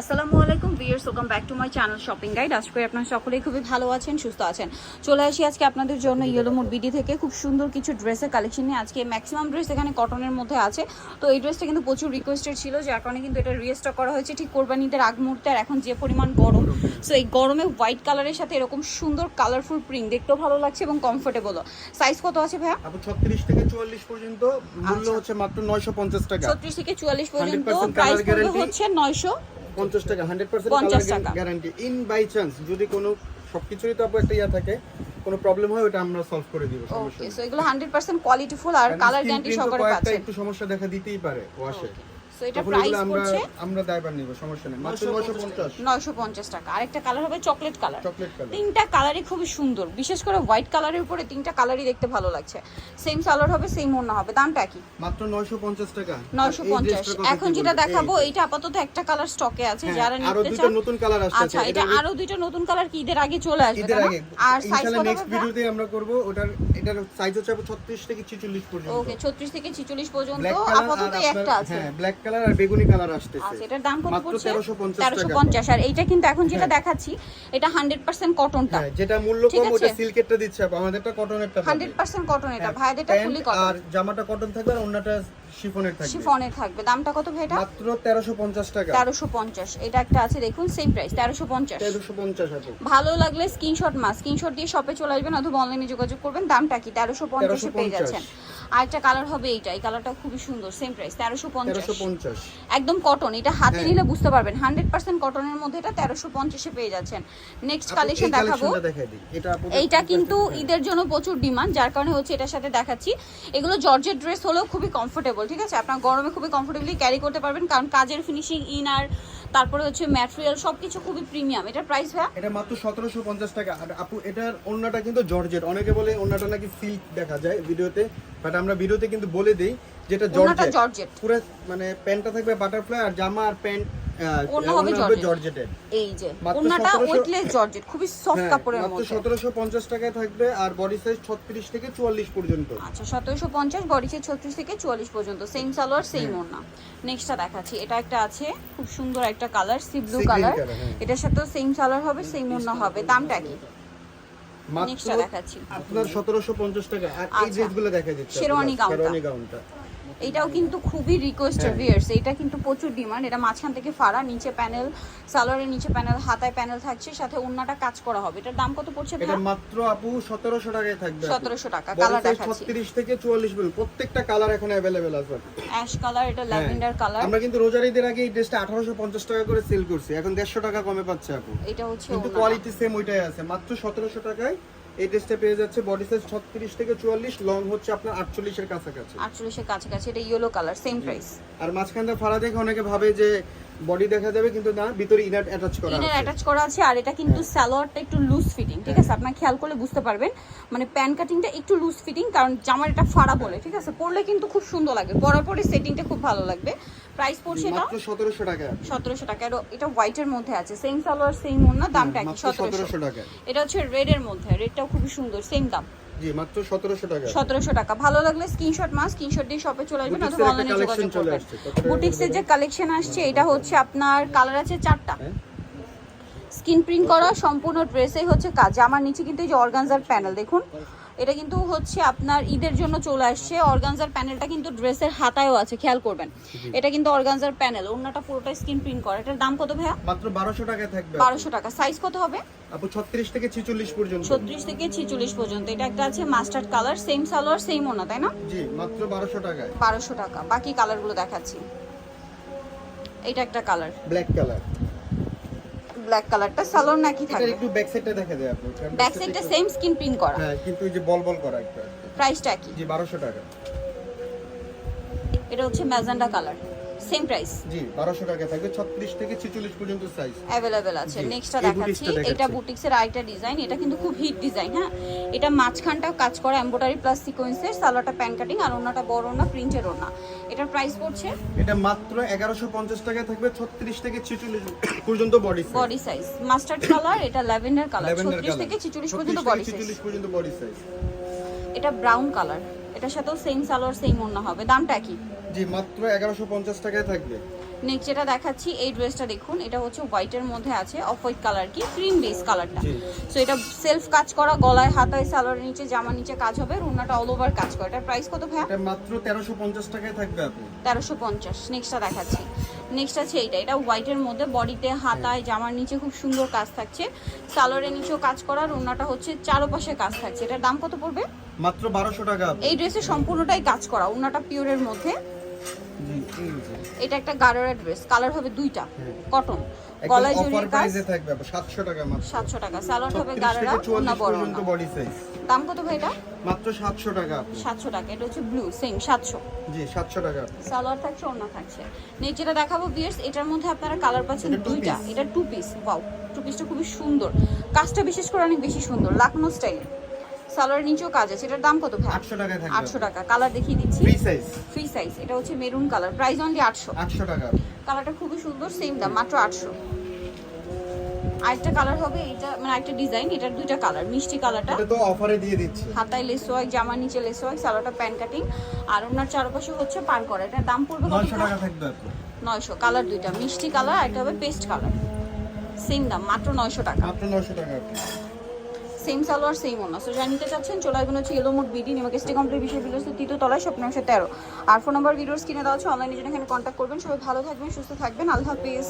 আসসালামু আলাইকুম viewers welcome back to my channel shopping guide আশা করি আপনারা সকলেই খুবই ভালো আছেন সুস্থ আছেন। চলে আসি আজকে আপনাদের জন্য ইয়েলো মুড বিডি থেকে। খুব সুন্দর কিছু ড্রেসের কালেকশন নিয়ে আজকে ম্যাক্সিমাম ড্রেস এখানে কটনের মধ্যে আছে। তো এই ড্রেসটা কিন্তু প্রচুর রিকোয়েস্টেড ছিল যার কারণে কিন্তু এটা রিস্টক করা হয়েছে ঠিক কোরবানিদের আগ মুহূর্তে আর এখন যে পরিমাণ গরম সো এই গরমে হোয়াইট কালারের সাথে এরকম সুন্দর কালারফুল প্রিন্ট দেখতেও ভালো লাগছে এবং কমফোর্টেবলও সাইজ কত আছে ভাইয়া? 36 থেকে 44 পর্যন্ত মূল্য আচ্ছা। হচ্ছে মাত্র 950 টাকা। ছত্রিশ থেকে চুয়াল্লিশ পর্যন্ত 100% প্রাইস। হচ্ছে নয়শো। 50 টাকা 100% 50 গ্যারান্টি ইন বাই চান্স যদি কোনো সবকিছুরই তো একটা ইয়া থাকে কোনো প্রবলেম হয় ওটা আমরা সলভ করে দিব সমস্যা সো এগুলো হান্ড্রেড পার্সেন্ট কোয়ালিটিফুল আর কালার গ্যারান্টি সহকারে পাচ্ছেন। একটু সমস্যা দেখা দিতেই পারে ওয়াশে সো এটা প্রাইস পড়ছে আমরা দায়বার নিব সমস্যা নেই। মাত্র 950 নয়শো পঞ্চাশ। টাকা। আরেকটা কালার হবে চকলেট কালার চকলেট কালার তিনটা কালারই খুবই সুন্দর। বিশেষ করে হোয়াইট কালারের উপরে তিনটা কালারই দেখতে ভালো লাগছে। সেম সালোয়ার হবে সেম ওড়না হবে। দামটা কি? মাত্র 950 টাকা। আর নয়শো এই পঞ্চাশ dressটার কথা এখন যেটা দেখাবো এই- আপাতত একটা কালার স্টকে আছে। হ্যাঁ, যারা আরও নিতে দুটো চান নতুন কালার আসছে আচ্ছা এটা আরও দুইটা নতুন কালার কি ঈদের আগে চলে আসবে ঈদের তাই না? আগে। আর সাইজ কত নেক্সট ভিডিওতে আমরা করব ওটার এটার সাইজ হচ্ছে 36 থেকে 46 পর্যন্ত। ওকে ছত্রিশ থেকে ছিচল্লিশ পর্যন্ত আপাতত একটা আছে। হ্যাঁ ব্ল্যাক কালার আর বেগুনি কালার আসতেছে। আচ্ছা এটার দাম কত পড়ছে? 1350 তেরোশো পঞ্চাশ। আর এইটা কিন্তু এখন যেটা হ্যাঁ। দেখাচ্ছি এটা হান্ড্রেড পার্সেন্ট কটনটা হ্যাঁ যেটা মূল্য কম ওটা সিল্কেরটা দিচ্ছে আপু আমাদেরটা কটনেরটা পাবে। হান্ড্রেড পার্সেন্ট কটন এটা ভাইদেরটা ফুলি আর জামাটা কটন থাকবে আর অন্যটা শিফনের থাকবে। শিফনের থাকবে। দামটা কত ভাই এটা মাত্র 1350 টাকা। তেরোশো পঞ্চাশ। এটা একটা আছে দেখুন সেম প্রাইস তেরোশো পঞ্চাশ। 1350 আপু ভালো লাগলে স্ক্রিনশট মাস। স্ক্রিনশট দিয়ে শপে চলে আসবেন অথবা অনলাইনে যোগাযোগ করবেন। দামটা কি? তেরোশো পঞ্চাশে পেয়ে 1350 যাচ্ছেন। আর একটা কালার হবে এইটা। এই কালারটা খুবই সুন্দর সেম প্রাইস তেরোশো পঞ্চাশ। 1350 একদম কটন এটা হাতে হ্যাঁ। নিলে বুঝতে পারবেন হান্ড্রেড পার্সেন্ট কটনের মধ্যে এটা তেরোশো পঞ্চাশে পেয়ে যাচ্ছেন। নেক্সট কালেকশন দেখাবো। এইটা কিন্তু ঈদের জন্য প্রচুর ডিমান্ড যার কারণে হচ্ছে এটার সাথে দেখাচ্ছি। এগুলো জর্জের ড্রেস হলেও খুবই কমফোর্টেবল ঠিক আছে? আপনার গরমে খুবই কমফোর্টেবলি ক্যারি করতে পারবেন কারণ কাজের ফিনিশিং ইনার তারপরে হচ্ছে ম্যাটেরিয়াল সবকিছু খুবই প্রিমিয়াম এটা প্রাইস ভাই এটা মাত্র 1750 টাকা। আর আপু এটার ওন্নাটা কিন্তু জর্জেট। অনেকে বলে ওন্নাটা নাকি সিল্ক দেখা যায় ভিডিওতে বাট আমরা ভিডিওতে কিন্তু বলে দেই যেটা জর্জেট। পুরো মানে প্যান্টটা থাকবে বাটারফ্লাই আর জামা আর প্যান্ট ওড়না হবে জর্জেটের। এই যে মাত্র ওনাটা 1700 ওয়েটলেস জর্জেট খুবই সফট হ্যাঁ, কাপড়ের মধ্যে। সতেরোশো পঞ্চাশ টাকায় থাকবে আর বডি সাইজ ছত্রিশ থেকে চুয়াল্লিশ পর্যন্ত। আচ্ছা থেকে চুয়াল্লিশ পর্যন্ত। সেম সালোয়ার সেম হ্যাঁ। নেক্সটটা দেখাচ্ছি। এটা একটা আছে খুব সুন্দর একটা কালার সি ব্লু কালার। এটার সাথে সেম সালোয়ার হবে সেম ওড়না হবে। দামটা কি? নেক্সটটা দেখাচ্ছি। আপনার সতেরোশো পঞ্চাশ টাকা। আর এই আচ্ছা। ড্রেসগুলো দেখা দিচ্ছে শেরওয়ানি গাউনটা। এটাও কিন্তু খুবই রিকোয়েস্টেড হ্যাঁ। ভিয়ার্স এটা কিন্তু প্রচুর ডিমান্ড এটা মাঝখান থেকে ফাড়া নিচে প্যানেল সালোয়ারের নিচে প্যানেল হাতায় প্যানেল থাকছে সাথে ওড়নাটা কাজ করা হবে। এটার দাম কত পড়ছে এটা মাত্র আপু সতেরোশো টাকায় থাকবে 1700 টাকা, কালার দেখাচ্ছি। 36 থেকে চুয়াল্লিশ পর্যন্ত প্রত্যেকটা কালার এখন অ্যাভেলেবেল আছে অ্যাশ কালার এটা। ল্যাভেন্ডার কালার আমরা কিন্তু রোজার ঈদের আগে এই ড্রেসটা আঠারোশো পঞ্চাশ টাকা করে সেল করছি। এখন দেড়শো টাকা কমে পাচ্ছে আপু। এটা হচ্ছে কিন্তু কোয়ালিটি সেম ওইটাই আছে। মাত্র সতেরোশো টাকায় এই ড্রেসটা পেয়ে যাচ্ছে বডি সাইজ ছত্রিশ থেকে চুয়াল্লিশ লং হচ্ছে আপনার আটচল্লিশের কাছাকাছি। আটচল্লিশের কাছাকাছি এটা ইয়েলো কালার সেম প্রাইস আর মাঝখানটা ফাড়া দেখে অনেকে ভাবে যে বডি দেখা যাবে কিন্তু না ভিতরে ইনার অ্যাটাচ করা ইনার আছে। অ্যাটাচ করা আছে আর এটা কিন্তু হ্যাঁ। সালোয়ারটা একটু লুজ ফিটিং ঠিক আছে? আপনার খেয়াল করলে বুঝতে পারবেন। মানে প্যান কাটিংটা একটু লুজ ফিটিং কারণ জামার এটা ফাড়া বলে ঠিক আছে? পরলে কিন্তু খুব সুন্দর লাগবে পরার পরে সেটিংটা খুব ভালো লাগবে। প্রাইস পড়ছে এটা মাত্র সতেরোশো টাকা। সতেরোশো টাকা। এটা- হোয়াইটের মধ্যে আছে। সেম সালোয়ার সেম ওড়না দামটা কি হ্যাঁ, টাকা। এটা হচ্ছে রেড এর মধ্যে রেডটাও খুবই সুন্দর সেম দাম। জি মাত্র সতেরোশো টাকা। সতেরোশো টাকা। ভালো লাগলে স্ক্রিনশট মাস স্ক্রিনশট দিয়ে শপে চলে আসবেন অথবা অনলাইনে যোগাযোগ করবেন। বুটিক্সের যে কালেকশন আসছে এটা হচ্ছে আপনার কালার আছে চারটা। হ্যাঁ। স্কিন প্রিন্ট করা সম্পূর্ণ ড্রেসেই হচ্ছে কাজ। আমার নিচে কিন্তু এই যে অর্গানজার প্যানেল দেখুন। এটা কিন্তু হচ্ছে আপনার ঈদের জন্য চলে আসছে। অর্গানজার প্যানেলটা কিন্তু ড্রেসের হাতায়ও আছে খেয়াল করবেন। এটা কিন্তু অর্গানজার প্যানেল অন্যটা পুরোটা স্কিন প্রিন্ট করা। এটার দাম কত ভাইয়া? মাত্র বারোশো টাকায় থাকবে বারোশো টাকা। সাইজ কত হবে? আপু ছত্রিশ থেকে ছিচল্লিশ পর্যন্ত। ছত্রিশ থেকে ছিচল্লিশ পর্যন্ত। এটা একটা আছে mustard colour same salwar same ওনা তাই না? জি মাত্র বারোশো টাকায়। বারোশো টাকা। বাকি কালারগুলো দেখাচ্ছি। এটা একটা কালার। Black colour. ব্ল্যাক কালারটা সালোয়ার নাকি থাকবে। একটু ব্যাক সাইডটা দেখা যায় আপু ব্যাক সাইডটা সেম স্কিন প্রিন্ট করা। হ্যাঁ কিন্তু এই যে বল বল করা একটা। প্রাইসটা কি জি 1200 টাকা। এটা হচ্ছে magenta colour same price ji বারোশো টাকা থাকবে ছত্রিশ থেকে ছিচল্লিশ পর্যন্ত সাইজ অ্যাভেলেবেল আছে। নেক্সটটা দেখাচ্ছি। এটা বুটিক্সের আরেকটা ডিজাইন এটা কিন্তু খুব হিট ডিজাইন হ্যাঁ? এটা মাঝখানটা কাজ করা এমব্রয়ডারি প্লাস সিকোয়েন্সের সালোয়ারটা প্যান কাটিং আর ওনাটা বড় না প্রিন্টের ওনা এটার প্রাইস পড়ছে? এটা মাত্র এগারোশো পঞ্চাশ টাকায় থাকবে ছত্রিশ থেকে ছিচল্লিশ পর্যন্ত body body size mustard colour এটা ল্যাভেন্ডার কালার ল্যাভেন্ডার ছত্রিশ থেকে ছিচল্লিশ পর্যন্ত বডি সাইজ ছিচল্লিশ পর্যন্ত বডি সাইজ এটা ব্রাউন কালার এটার সাথেও সেম সালোয়ার সেম ওড়না হবে। দামটা কি? জি মাত্র এগারোশো পঞ্চাশ টাকায় থাকবে। নেক্সট যেটা দেখাচ্ছি এই ড্রেসটা দেখুন এটা হচ্ছে হোয়াইটের মধ্যে আছে অফ হোয়াইট কালার কি ক্রিম বেস কালারটা সো এটা সেলফ কাজ করা গলায় হাতায় সালোয়ারের নিচে জামার নিচে কাজ হবে রুনাটা অল ওভার কাজ করা। এটার প্রাইস কত ভাইয়া? এটা মাত্র তেরোশো পঞ্চাশ টাকায় থাকবে আপু। তেরোশো পঞ্চাশ নেক্সটটা দেখাচ্ছি। নেক্সট আছে এইটা এটা হোয়াইটের মধ্যে বডিতে হাতায় জামার নিচে খুব সুন্দর কাজ থাকছে। সালোয়ারের নিচেও কাজ করা রুনাটা হচ্ছে চারোপাশে কাজ থাকছে। এটার দাম কত পড়বে? মাত্র বারোশো টাকা। এই ড্রেসে সম্পূর্ণটাই কাজ করা উন্নাটা পিওরের মধ্যে। এটা একটা গাড়োরা ড্রেস কালার হবে দুইটা হ্যাঁ। কটন গলায় জড়িয়ে কাজ প্রাইসে থাকবে আপু সাতশো টাকা মাত্র। সাতশো টাকা সালোয়ার হবে 36 গাড়োরা থেকে উন্না 44 বড় পর্যন্ত না বডি সাইজ দাম কত ভাই এটা? মাত্র সাতশো টাকা আপু। সাতশো টাকা এটা হচ্ছে ব্লু সেম সাতশো। জি সাতশো টাকা। সালোয়ার থাকছে অন্য থাকছে। নেক্সট যেটা দেখাবো বিয়ার্স এটার মধ্যে আপনারা কালার পাচ্ছেন দুইটা এটা টু পিস ওয়াও টু পিসটা খুবই সুন্দর। কাজটা বিশেষ করে অনেক বেশি সুন্দর লাকনো স্টাইল সালোয়ার নিচেও কাজ আছে। এটার দাম কত ভাই? আটশো টাকায় থাকবে। আটশো টাকা। কালার দেখিয়ে দিচ্ছি। ফ্রি সাইজ ফ্রি সাইজ এটা হচ্ছে মেরুন কালার প্রাইস অনলি আটশো। আটশো টাকা। কালারটা খুবই সুন্দর সেম দাম মাত্র আটশো। আরেকটা কালার হবে এটা মানে আরেকটা ডিজাইন এটার দুইটা কালার মিষ্টি কালারটা এটা তো অফারে দিয়ে দিচ্ছে। হাতায় লেস ওয়ার্ক জামার নিচে লেস ওয়ার্ক সালোয়ারটা প্যান কাটিং আর ওনার চারপাশে হচ্ছে পার করা। এটার দাম পড়বে কত নয়শো টাকা থাকবে আপু নয়শো। কালার দুইটা মিষ্টি কালার আর একটা হবে পেস্ট কালার সেম দাম মাত্র নয়শো টাকা। মাত্র নয়শো টাকা। আপু সেম সালোয়ার সেম ওনা সো জানিতে চাচ্ছেন চলে আসবেন হচ্ছে ইয়েলো মোট বিডি নিমা স্টে কমপ্লিট বিষয় ভিডিওস তৃতীয় তলায় স্বপ্ন তেরো। আর ফোন নাম্বার ভিডিওস কিনে দেওয়া হচ্ছে অনলাইনে জন্য এখানে কন্ট্যাক্ট করবেন। সবাই ভালো থাকবেন, সুস্থ থাকবেন। আল্লাহ হাফিজ।